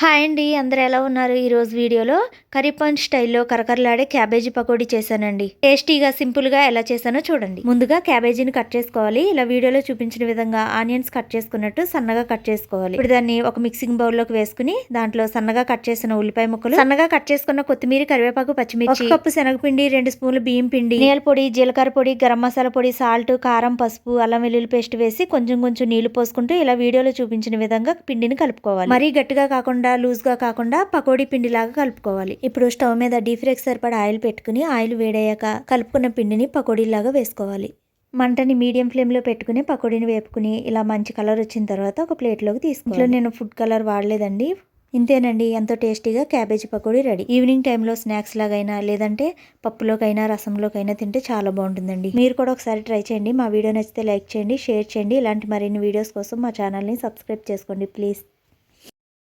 Hi అండి అందరూ ఎలా ఉన్నారు? ఈరోజు వీడియోలో కర్రీ పంచ్ స్టైల్లో కరకరలాడే క్యాబేజీ పకోడీ చేశానండి. టేస్టీగా సింపుల్గా ఎలా చేశానో చూడండి. ముందుగా క్యాబేజీని కట్ చేసుకోవాలి. ఇలా వీడియోలో చూపించిన విధంగా ఆనియన్స్ కట్ చేసుకున్నట్టు సన్నగా కట్ చేసుకోవాలి. ఇప్పుడు దాన్ని ఒక మిక్సింగ్ బౌల్లోకి వేసుకుని దాంట్లో సన్నగా కట్ చేసిన ఉల్లిపాయ ముక్కలు సన్నగా కట్ చేసుకున్న కొత్తిమీర కరివేపాకు పచ్చిమిర్చి ఒక కప్పు శనగపిండి రెండు స్పూన్లు బియ్యం పిండి నీళ్ళ పొడి జీలకర్ర పొడి గరం మసాలా పొడి సాల్ట్ కారం పసుపు అల్లం వెల్లుల్లి పేస్ట్ వేసి కొంచెం కొంచెం నీళ్ళు పోసుకుంటూ ఇలా వీడియోలో చూపించిన విధంగా పిండిని కలుపుకోవాలి. మరీ గట్టిగా కాకుండా లూజ్ లూజ్గా కాకుండా పకోడీ పిండిలాగా కలుపుకోవాలి. ఇప్పుడు స్టవ్ మీద డీప్ ఫ్రైకి సరిపడా ఆయిల్ పెట్టుకుని ఆయిల్ వేడయ్యాక కలుపుకున్న పిండిని పకోడీలాగా వేసుకోవాలి. మంటని మీడియం ఫ్లేమ్లో పెట్టుకుని పకోడీని వేపుకుని ఇలా మంచి కలర్ వచ్చిన తర్వాత ఒక ప్లేట్లోకి తీసుకుంటాను నేను ఫుడ్ కలర్ వాడలేదండి. ఇంతేనండి ఎంతో టేస్టీగా క్యాబేజీ పకోడీ రెడీ. ఈవినింగ్ టైంలో స్నాక్స్ లాగైనా లేదంటే పప్పులోకైనా రసంలోకైనా తింటే చాలా బాగుంటుందండి. మీరు కూడా ఒకసారి ట్రై చేయండి. మా వీడియో నచ్చితే లైక్ చేయండి షేర్ చేయండి. ఇలాంటి మరిన్ని వీడియోస్ కోసం మా ఛానల్ని సబ్స్క్రైబ్ చేసుకోండి ప్లీజ్.